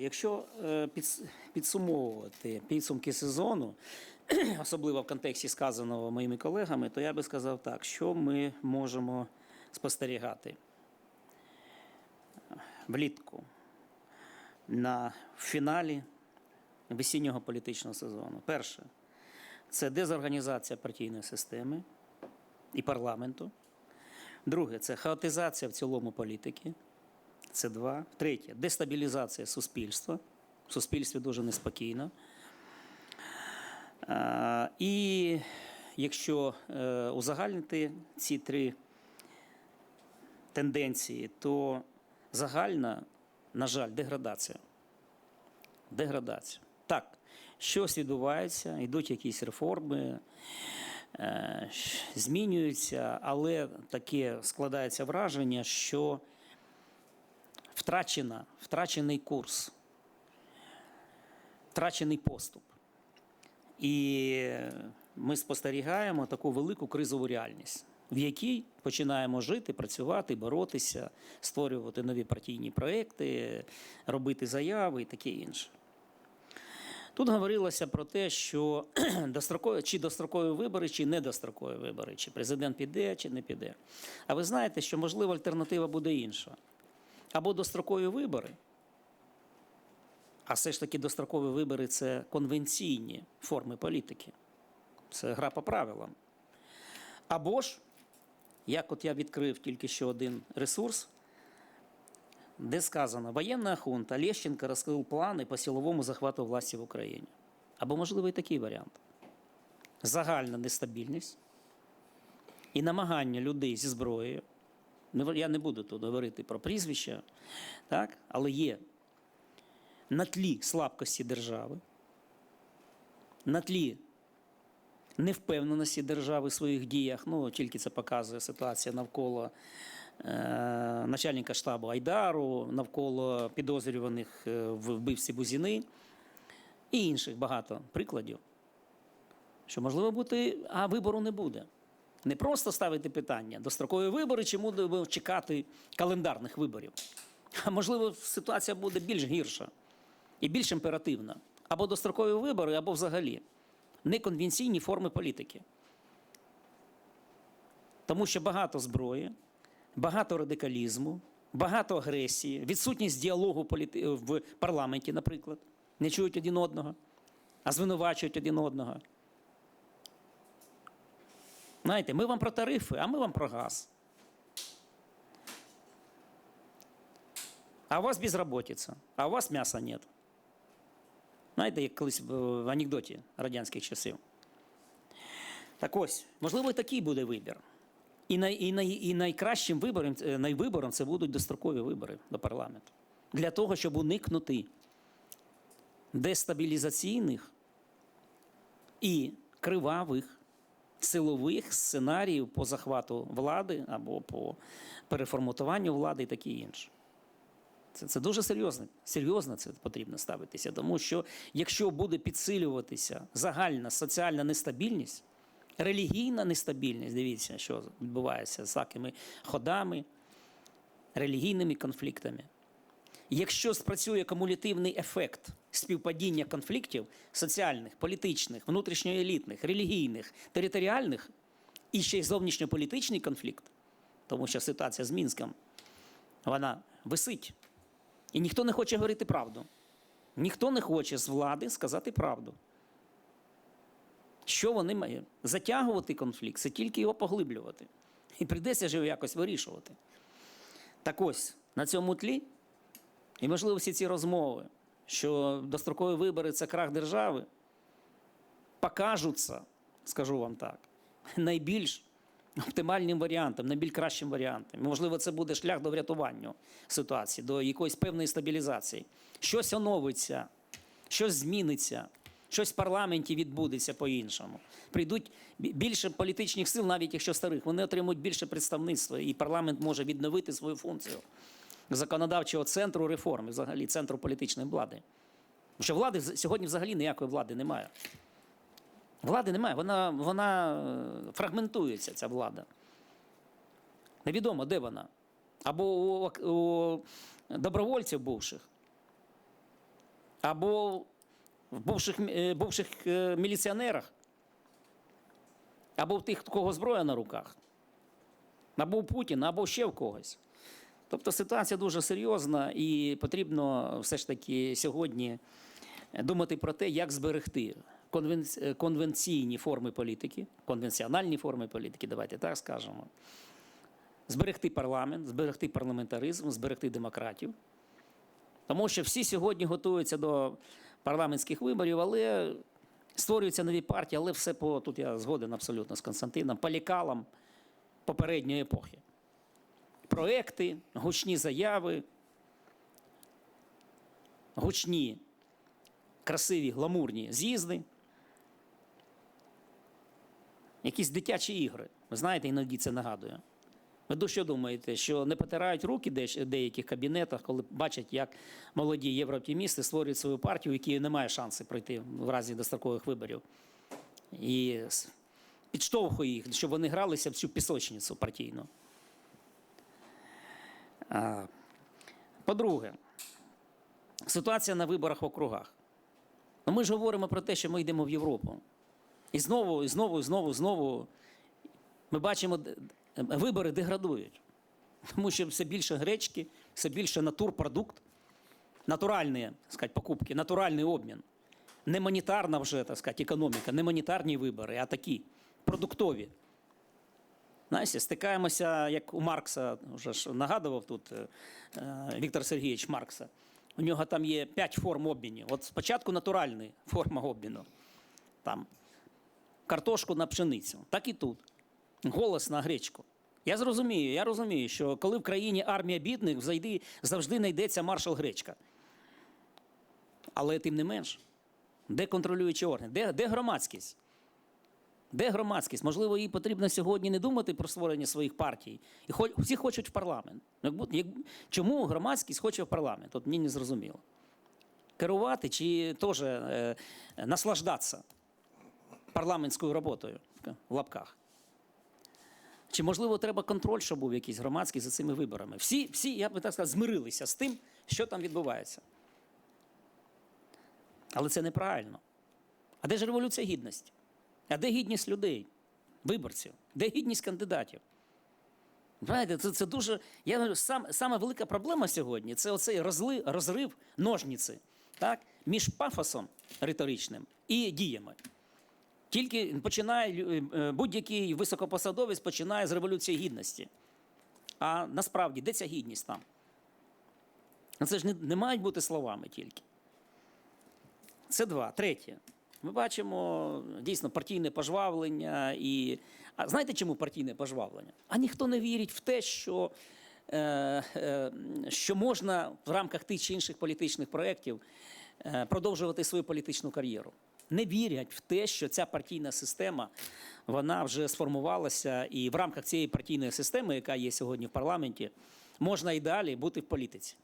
якщо е, підсумовувати підсумки сезону, особливо в контексті сказаного моїми колегами, то я би сказав так, що ми можемо спостерігати влітку на фіналі весіннього політичного сезону. Перше, це дезорганізація партійної системи і парламенту. Друге, це хаотизація в цілому політики. Це два. Третє дестабілізація суспільства. В суспільстві дуже неспокійно. І якщо е, узагальнити ці три тенденції, то загальна, на жаль, деградація. Деградація. Так, щось відбувається, йдуть якісь реформи, е, змінюються, але таке складається враження, що втрачена, втрачений курс, втрачений поступ. І ми спостерігаємо таку велику кризову реальність, в якій починаємо жити, працювати, боротися, створювати нові партійні проекти, робити заяви і таке інше. Тут говорилося про те, що дострокові, чи дострокові вибори, чи недострокові вибори, чи президент піде, чи не піде. А ви знаєте, що можливо альтернатива буде інша. Або дострокові вибори, а все ж таки дострокові вибори це конвенційні форми політики. Це гра по правилам. Або ж, як от я відкрив тільки що один ресурс, де сказано, воєнна хунта Лещенко розкрив плани по силовому захвату власті в Україні. Або, можливо, і такий варіант. Загальна нестабільність і намагання людей зі зброєю. Я не буду тут говорити про прізвища, так? але є на тлі слабкості держави, на тлі невпевненості держави в своїх діях. Ну, тільки це показує ситуація навколо е, начальника штабу Айдару, навколо підозрюваних е, в вбивці Бузіни і інших багато прикладів. Що можливо бути, а вибору не буде. Не просто ставити питання дострокові вибори, чи будемо чекати календарних виборів. А можливо, ситуація буде більш гірша і більш імперативна. Або дострокові вибори, або взагалі неконвенційні форми політики. Тому що багато зброї, багато радикалізму, багато агресії, відсутність діалогу в парламенті, наприклад, не чують один одного, а звинувачують один одного. Знаєте, ми вам про тарифи, а ми вам про газ. А у вас безработица, а у вас м'яса нет. Знаєте, як колись в в анекдоті радянських часів. Так ось, можливо, такий буде вибір. І, най, і, най, і найкращим вибором, е, найвибором це будуть дострокові вибори до парламенту. Для того, щоб уникнути дестабілізаційних і кривавих силових сценаріїв по захвату влади або по переформатуванню влади і таке інше. Це, це дуже серйозно. Серйозно це потрібно ставитися, тому що якщо буде підсилюватися загальна соціальна нестабільність, релігійна нестабільність, дивіться, що відбувається з такими ходами, релігійними конфліктами. Якщо спрацює кумулятивний ефект співпадіння конфліктів соціальних, політичних, внутрішньоелітних, релігійних, територіальних і ще й зовнішньополітичний конфлікт, тому що ситуація з Мінськом, вона висить. І ніхто не хоче говорити правду. Ніхто не хоче з влади сказати правду. Що вони мають? Затягувати конфлікт, це тільки його поглиблювати. І прийдеться ж його якось вирішувати. Так ось, на цьому тлі, і можливо всі ці розмови, що дострокові вибори це крах держави, покажуться, скажу вам так, найбільш оптимальним варіантом, найбільш кращим варіантом. Можливо, це буде шлях до врятування ситуації, до якоїсь певної стабілізації. Щось оновиться, щось зміниться, щось в парламенті відбудеться по-іншому. Прийдуть більше політичних сил, навіть якщо старих, вони отримують більше представництва, і парламент може відновити свою функцію законодавчого центру реформи, взагалі центру політичної влади. Що влади сьогодні взагалі ніякої влади немає. Влади немає, вона, вона е, фрагментується, ця влада. Невідомо, де вона. Або у, у добровольців бувших, або в бувших, е, бувших е, міліціонерах, або в тих, у кого зброя на руках, або у Путіна, або ще в когось. Тобто ситуація дуже серйозна, і потрібно все ж таки сьогодні думати про те, як зберегти е, конвенційні форми політики, конвенціональні форми політики, давайте так скажемо. Зберегти парламент, зберегти парламентаризм, зберегти демократію. Тому що всі сьогодні готуються до парламентських виборів, але створюються нові партії, але все по тут я згоден абсолютно з Константином, по лікалам попередньої епохи. Проекти, гучні заяви, гучні, красиві, гламурні з'їзди, якісь дитячі ігри. Ви знаєте, іноді це нагадує. Ви що думаєте, що не потирають руки в деяких кабінетах, коли бачать, як молоді єврооптимісти створюють свою партію, які не має шансу пройти в разі дострокових виборів. І підштовхує їх, щоб вони гралися в цю пісочницю партійну. По-друге, ситуація на виборах в округах. Ну, ми ж говоримо про те, що ми йдемо в Європу. І знову, і знову, і знову, знову ми бачимо, вибори деградують. Тому що все більше гречки, все більше натурпродукт, натуральні так сказати, покупки, натуральний обмін. Не монетарна вже так сказати, економіка, не монетарні вибори, а такі продуктові. Знаєте, стикаємося, як у Маркса, вже ж нагадував тут е, е, Віктор Сергійович Маркса. У нього там є п'ять форм обмінів. От спочатку натуральна форма обміну. Там картошку на пшеницю. Так і тут. Голос на гречку. Я зрозумію, я розумію, що коли в країні армія бідних, завжди, завжди знайдеться маршал Гречка. Але тим не менш, де контролюючі органи? Де, де громадськість? Де громадськість? Можливо, їй потрібно сьогодні не думати про створення своїх партій. І хоч, всі хочуть в парламент. Чому громадськість хоче в парламент? От мені не зрозуміло. Керувати чи теж е, наслаждатися парламентською роботою в лапках? Чи можливо треба контроль, щоб був якийсь громадський за цими виборами? Всі, всі, я би так сказав, змирилися з тим, що там відбувається. Але це неправильно. А де ж революція гідності? А де гідність людей, виборців? Де гідність кандидатів? Знаєте, це, це дуже. Я сам, саме велика проблема сьогодні це оцей розли, розрив ножниці так, між пафосом риторичним і діями. Тільки починає е, будь-який високопосадовець починає з революції гідності. А насправді, де ця гідність там? Це ж не, не мають бути словами тільки. Це два. Третє. Ми бачимо дійсно партійне пожвавлення. І... А знаєте, чому партійне пожвавлення? А ніхто не вірить в те, що, е, е, що можна в рамках тих чи інших політичних проєктів е, продовжувати свою політичну кар'єру. Не вірять в те, що ця партійна система вона вже сформувалася, і в рамках цієї партійної системи, яка є сьогодні в парламенті, можна і далі бути в політиці.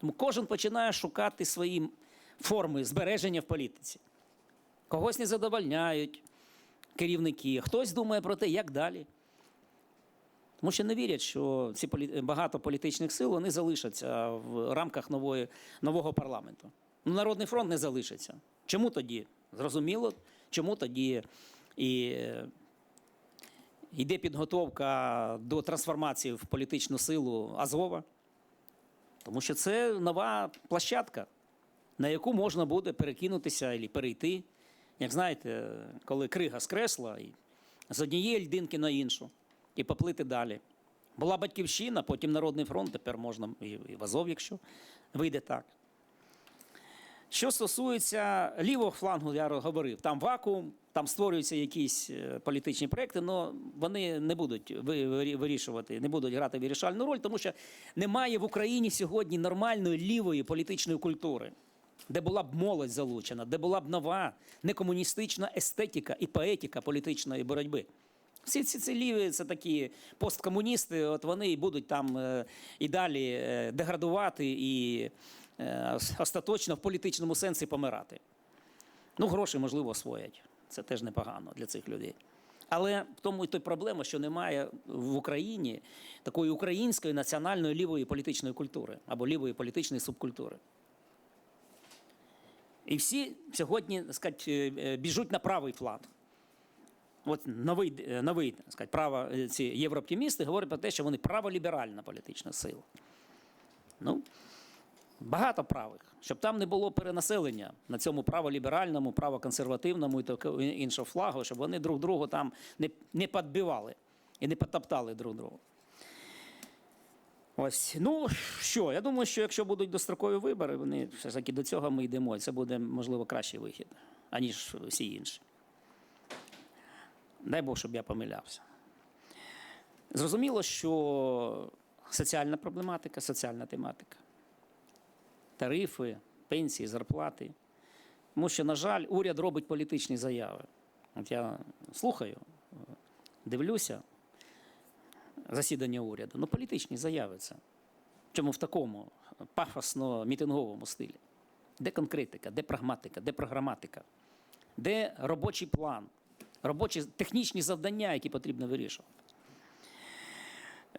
Тому кожен починає шукати свої форми збереження в політиці. Когось не задовольняють керівники, хтось думає про те, як далі. Тому що не вірять, що ці полі- багато політичних сил вони залишаться в рамках нової, нового парламенту. Ну, Народний фронт не залишиться. Чому тоді? Зрозуміло, чому тоді і е, йде підготовка до трансформації в політичну силу Азова. Тому що це нова площадка, на яку можна буде перекинутися і перейти. Як знаєте, коли крига скресла і з однієї льдинки на іншу і поплити далі. Була батьківщина, потім Народний фронт, тепер можна і в Азов, якщо вийде так. Що стосується лівого флангу, я говорив, там вакуум, там створюються якісь е, політичні проекти, але вони не будуть вирішувати, не будуть грати вирішальну роль, тому що немає в Україні сьогодні нормальної лівої політичної культури, де була б молодь залучена, де була б нова некомуністична естетика і поетика політичної боротьби. Всі ці, ці ліві це такі посткомуністи, от вони і будуть там е, і далі е, деградувати і е, остаточно в політичному сенсі помирати. Ну, гроші, можливо, освоять. Це теж непогано для цих людей. Але в тому і той проблема, що немає в Україні такої української національної лівої політичної культури або лівої політичної субкультури. І всі сьогодні так сказати, е, е, біжуть на правий фланг. От новий, е, новий так сказати, право, ці єврооптимісти говорять про те, що вони праволіберальна політична сила. Ну, багато правих, щоб там не було перенаселення на цьому праволіберальному, правоконсервативному і такого іншого флагу, щоб вони друг другу там не, не підбивали і не потоптали друг друга. Ось, ну що, я думаю, що якщо будуть дострокові вибори, вони все ж таки до цього ми йдемо, це буде, можливо, кращий вихід, аніж всі інші. Дай Бог, щоб я помилявся. Зрозуміло, що соціальна проблематика, соціальна тематика, тарифи, пенсії, зарплати. Тому що, на жаль, уряд робить політичні заяви. От я слухаю, дивлюся засідання уряду. Ну, політичні заяви це. Чому в такому пафосно-мітинговому стилі? Де конкретика, де прагматика, де програматика, де робочий план, робочі технічні завдання, які потрібно вирішувати.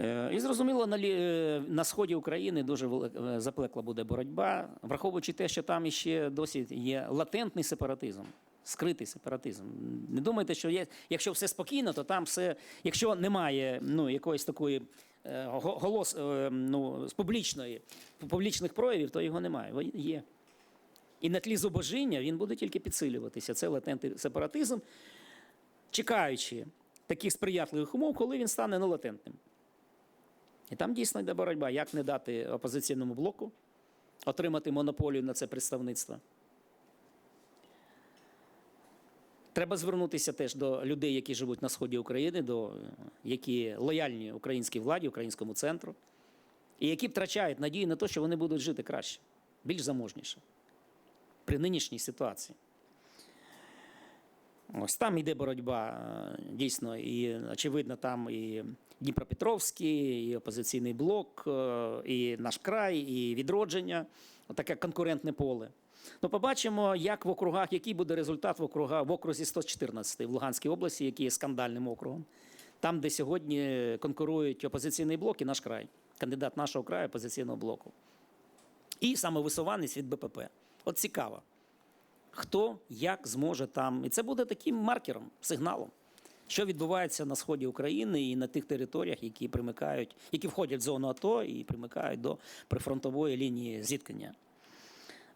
Е, І зрозуміло, на, е, на сході України дуже е, буде боротьба, враховуючи те, що там іще досі є латентний сепаратизм, скритий сепаратизм. Не думайте, що є, якщо все спокійно, то там все, якщо немає ну, якоїсь такої е, голос е, ну, з публічної, публічних проявів, то його немає. Є. І на тлі зубожіння він буде тільки підсилюватися. Це латентний сепаратизм, чекаючи таких сприятливих умов, коли він стане нелатентним. І там дійсно йде боротьба, як не дати опозиційному блоку отримати монополію на це представництво. Треба звернутися теж до людей, які живуть на сході України, до е, які лояльні українській владі, українському центру, і які втрачають надію на те, що вони будуть жити краще, більш заможніше при нинішній ситуації. Ось там йде боротьба е, дійсно, і очевидно, там і Дніпропетровський, і опозиційний блок, е, і наш край, і відродження таке конкурентне поле. Ну, побачимо, як в округах, який буде результат в округа в окрузі 114 в Луганській області, який є скандальним округом. Там, де сьогодні конкурують опозиційний блок і наш край, кандидат нашого краю опозиційного блоку. І самовисуванець від БПП. От цікаво хто як зможе там. І це буде таким маркером, сигналом, що відбувається на сході України і на тих територіях, які примикають, які входять в зону АТО і примикають до прифронтової лінії зіткнення.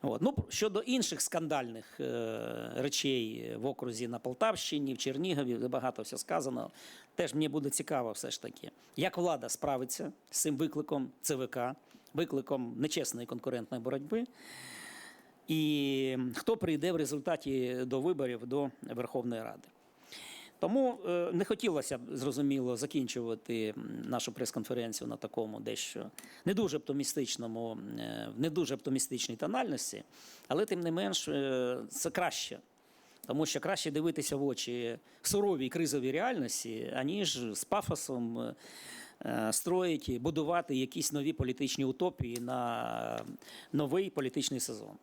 От. Ну, щодо інших скандальних е, речей в окрузі на Полтавщині, в Чернігові, багато все сказано. Теж мені буде цікаво, все ж таки, як влада справиться з цим викликом ЦВК, викликом нечесної конкурентної боротьби. І хто прийде в результаті до виборів до Верховної Ради. Тому е, не хотілося б зрозуміло закінчувати нашу прес-конференцію на такому дещо не дуже оптимістичному, е, в не дуже оптимістичній тональності, але тим не менш е, це краще. Тому що краще дивитися в очі суровій кризовій реальності, аніж з пафосом строїть і будувати якісь нові політичні утопії на новий політичний сезон.